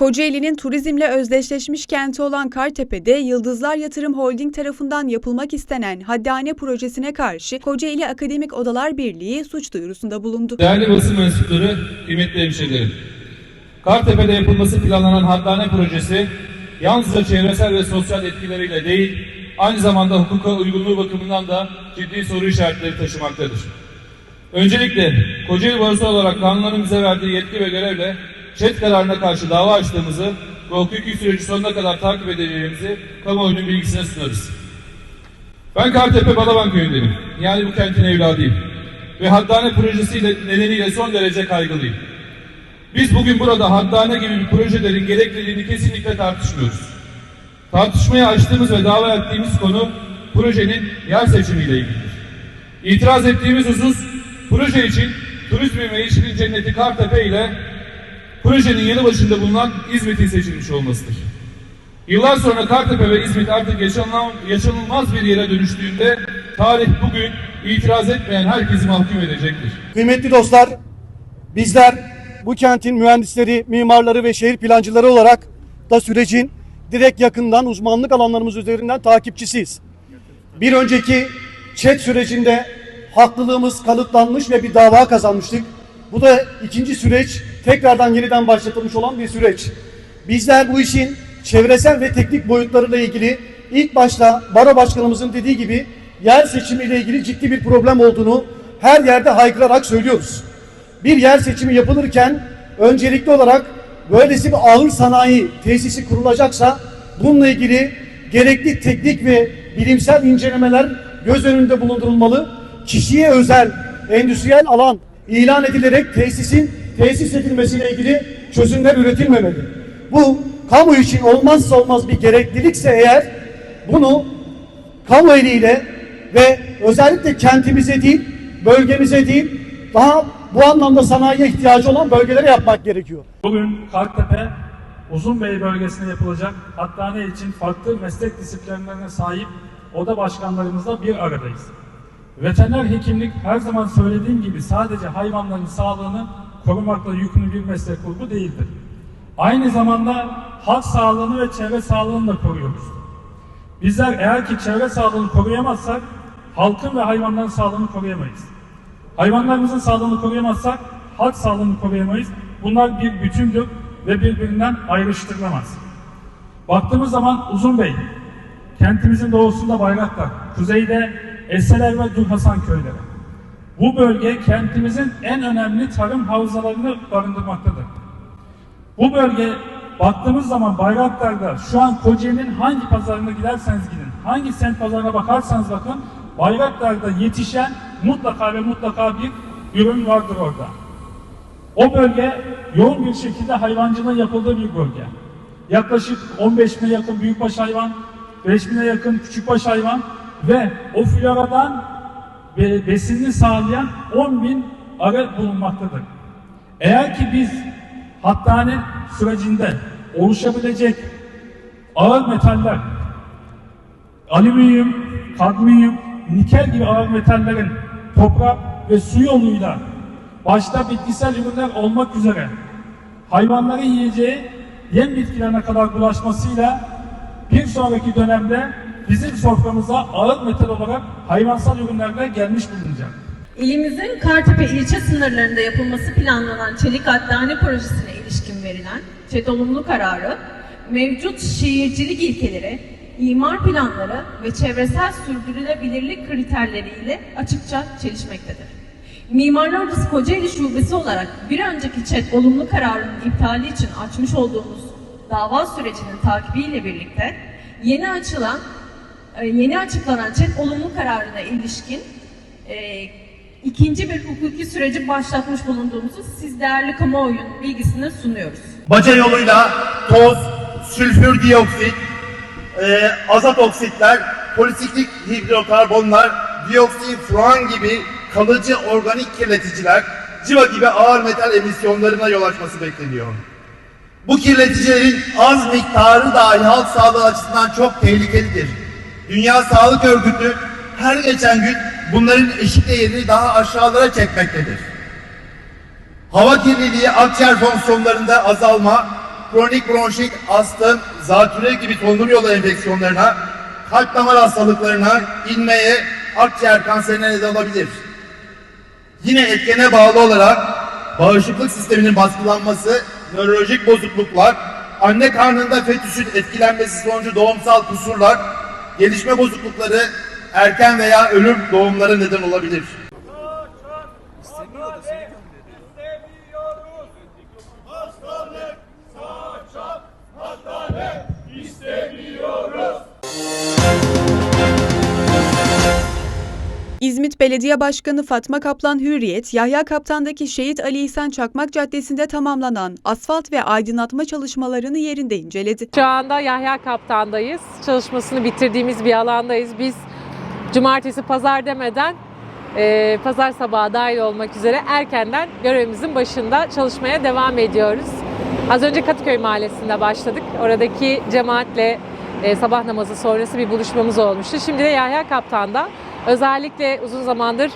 Kocaeli'nin turizmle özdeşleşmiş kenti olan Kartepe'de Yıldızlar Yatırım Holding tarafından yapılmak istenen haddane projesine karşı Kocaeli Akademik Odalar Birliği suç duyurusunda bulundu. Değerli basın mensupları, kıymetli hemşehrilerim. Kartepe'de yapılması planlanan haddane projesi yalnızca çevresel ve sosyal etkileriyle değil, aynı zamanda hukuka uygunluğu bakımından da ciddi soru işaretleri taşımaktadır. Öncelikle Kocaeli Barosu olarak kanunların bize verdiği yetki ve görevle ÇED kararına karşı dava açtığımızı ve hukuki süreci sonuna kadar takip edeceğimizi kamuoyunun bilgisine sunarız. Ben Kartepe Balaban köyündenim. Yani bu kentin evladıyım. Ve haddane projesiyle nedeniyle son derece kaygılıyım. Biz bugün burada haddane gibi bir projelerin gerekliliğini kesinlikle tartışmıyoruz. Tartışmaya açtığımız ve dava ettiğimiz konu projenin yer seçimiyle ilgilidir. İtiraz ettiğimiz husus proje için Turizmin ve Yeşilin Cenneti Kartepe ile projenin yanı başında bulunan İzmit'in seçilmiş olmasıdır. Yıllar sonra Kartepe ve İzmit artık yaşanılmaz bir yere dönüştüğünde tarih bugün itiraz etmeyen herkesi mahkum edecektir. Kıymetli dostlar, bizler bu kentin mühendisleri, mimarları ve şehir plancıları olarak da sürecin direkt yakından uzmanlık alanlarımız üzerinden takipçisiyiz. Bir önceki chat sürecinde haklılığımız kanıtlanmış ve bir dava kazanmıştık. Bu da ikinci süreç tekrardan yeniden başlatılmış olan bir süreç. Bizler bu işin çevresel ve teknik boyutlarıyla ilgili ilk başta baro başkanımızın dediği gibi yer seçimiyle ilgili ciddi bir problem olduğunu her yerde haykırarak söylüyoruz. Bir yer seçimi yapılırken öncelikli olarak böylesi bir ağır sanayi tesisi kurulacaksa bununla ilgili gerekli teknik ve bilimsel incelemeler göz önünde bulundurulmalı. Kişiye özel endüstriyel alan ilan edilerek tesisin tesis edilmesiyle ilgili çözümler üretilmemeli. Bu kamu için olmazsa olmaz bir gereklilikse eğer bunu kamu eliyle ve özellikle kentimize değil, bölgemize değil, daha bu anlamda sanayiye ihtiyacı olan bölgelere yapmak gerekiyor. Bugün Kartepe, Uzunbey bölgesine yapılacak hattane için farklı meslek disiplinlerine sahip oda başkanlarımızla bir aradayız. Veteriner hekimlik her zaman söylediğim gibi sadece hayvanların sağlığını korumakla yükümlü bir meslek grubu değildir. Aynı zamanda halk sağlığını ve çevre sağlığını da koruyoruz. Bizler eğer ki çevre sağlığını koruyamazsak halkın ve hayvanların sağlığını koruyamayız. Hayvanlarımızın sağlığını koruyamazsak halk sağlığını koruyamayız. Bunlar bir bütündür ve birbirinden ayrıştırılamaz. Baktığımız zaman Uzunbey, kentimizin doğusunda Bayraktar, kuzeyde Eseler ve Durhasan köyleri. Bu bölge kentimizin en önemli tarım havzalarını barındırmaktadır. Bu bölge baktığımız zaman Bayraktar'da şu an Kocaeli'nin hangi pazarına giderseniz gidin, hangi semt pazarına bakarsanız bakın Bayraktar'da yetişen mutlaka ve mutlaka bir ürün vardır orada. O bölge yoğun bir şekilde hayvancılığın yapıldığı bir bölge. Yaklaşık 15 bine yakın büyükbaş hayvan, 5 bine yakın küçükbaş hayvan ve o floradan be- besinini sağlayan 10 bin arı bulunmaktadır. Eğer ki biz hattane sürecinde oluşabilecek ağır metaller, alüminyum, kadmiyum, nikel gibi ağır metallerin toprak ve su yoluyla başta bitkisel ürünler olmak üzere hayvanların yiyeceği yem bitkilerine kadar bulaşmasıyla bir sonraki dönemde bizim soframıza ağır metal olarak hayvansal ürünlerle gelmiş bulunacak. İlimizin Kartepe ilçe sınırlarında yapılması planlanan çelik haddane projesine ilişkin verilen ÇED olumlu kararı, mevcut şehircilik ilkeleri, imar planları ve çevresel sürdürülebilirlik kriterleriyle açıkça çelişmektedir. Mimarlar Odası Kocaeli Şubesi olarak bir önceki ÇED olumlu kararının iptali için açmış olduğumuz dava sürecinin takibiyle birlikte yeni açılan yeni açıklanan ÇED olumlu kararına ilişkin e, ikinci bir hukuki süreci başlatmış bulunduğumuzu siz değerli kamuoyunun bilgisine sunuyoruz. baca yoluyla toz, sülfür dioksit, e, azot oksitler, polisiklik hidrokarbonlar, dioksin, furan gibi kalıcı organik kirleticiler, civa gibi ağır metal emisyonlarına yol açması bekleniyor. Bu kirleticilerin az miktarı dahi halk sağlığı açısından çok tehlikelidir. Dünya Sağlık Örgütü her geçen gün bunların eşik değerini daha aşağılara çekmektedir. Hava kirliliği, akciğer fonksiyonlarında azalma, kronik bronşit, astım, zatürre gibi solunum yolu enfeksiyonlarına, kalp damar hastalıklarına, inmeye, akciğer kanserine neden olabilir. Yine etkene bağlı olarak bağışıklık sisteminin baskılanması, nörolojik bozukluklar, anne karnında fetüsün etkilenmesi sonucu doğumsal kusurlar, gelişme bozuklukları, erken veya ölüm doğumlara neden olabilir. Belediye Başkanı Fatma Kaplan Hürriyet, Yahya Kaptan'daki Şehit Ali İhsan Çakmak Caddesi'nde tamamlanan asfalt ve aydınlatma çalışmalarını yerinde inceledi. Şu anda Yahya Kaptan'dayız. Çalışmasını bitirdiğimiz bir alandayız. Biz cumartesi pazar demeden e, pazar sabahı dahil olmak üzere erkenden görevimizin başında çalışmaya devam ediyoruz. Az önce Katıköy Mahallesi'nde başladık. Oradaki cemaatle e, sabah namazı sonrası bir buluşmamız olmuştu. Şimdi de Yahya Kaptan'da özellikle uzun zamandır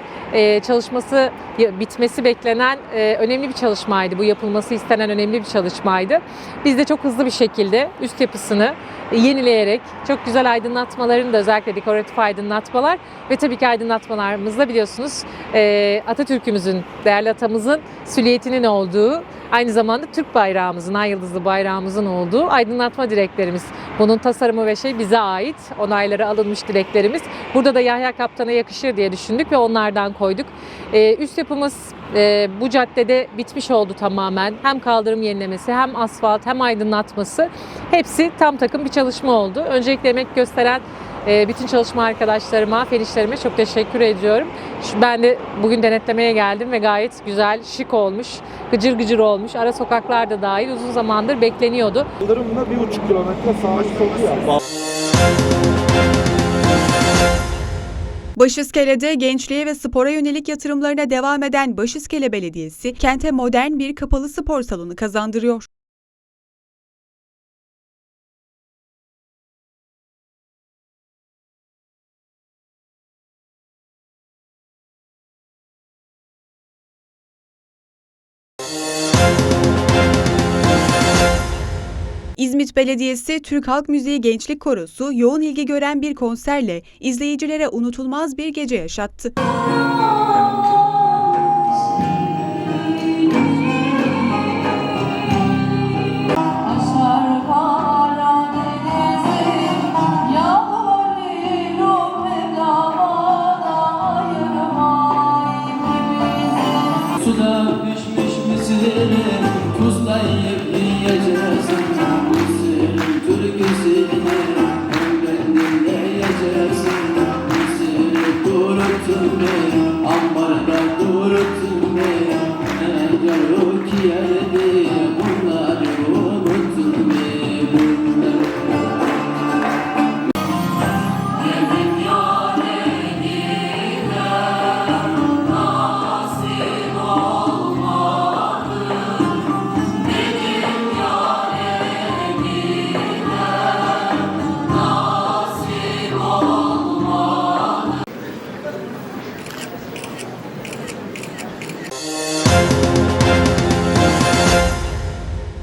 çalışması bitmesi beklenen e, önemli bir çalışmaydı. Bu yapılması istenen önemli bir çalışmaydı. Biz de çok hızlı bir şekilde üst yapısını yenileyerek çok güzel aydınlatmalarını da özellikle dekoratif aydınlatmalar ve tabii ki aydınlatmalarımızda biliyorsunuz e, Atatürk'ümüzün, değerli atamızın süliyetinin olduğu aynı zamanda Türk bayrağımızın, ay yıldızlı bayrağımızın olduğu aydınlatma direklerimiz. Bunun tasarımı ve şey bize ait. Onayları alınmış direklerimiz. Burada da Yahya Kaptan'a yakışır diye düşündük ve onlardan koyduk. Ee, üst yapımız e, bu caddede bitmiş oldu tamamen. Hem kaldırım yenilemesi, hem asfalt, hem aydınlatması. Hepsi tam takım bir çalışma oldu. Öncelikle emek gösteren e, bütün çalışma arkadaşlarıma, fen işlerime çok teşekkür ediyorum. Ben de bugün denetlemeye geldim ve gayet güzel, şık olmuş, gıcır gıcır olmuş. Ara sokaklar da dahil uzun zamandır bekleniyordu. Kaldırımda bir buçuk kilometre sağa solu ya. Başiskele'de gençliğe ve spora yönelik yatırımlarına devam eden Başiskele Belediyesi, kente modern bir kapalı spor salonu kazandırıyor. İzmit Belediyesi Türk Halk Müziği Gençlik Korosu yoğun ilgi gören bir konserle izleyicilere unutulmaz bir gece yaşattı. Karadeniz'i Yârim o Mevlam'a ayırma Yeah.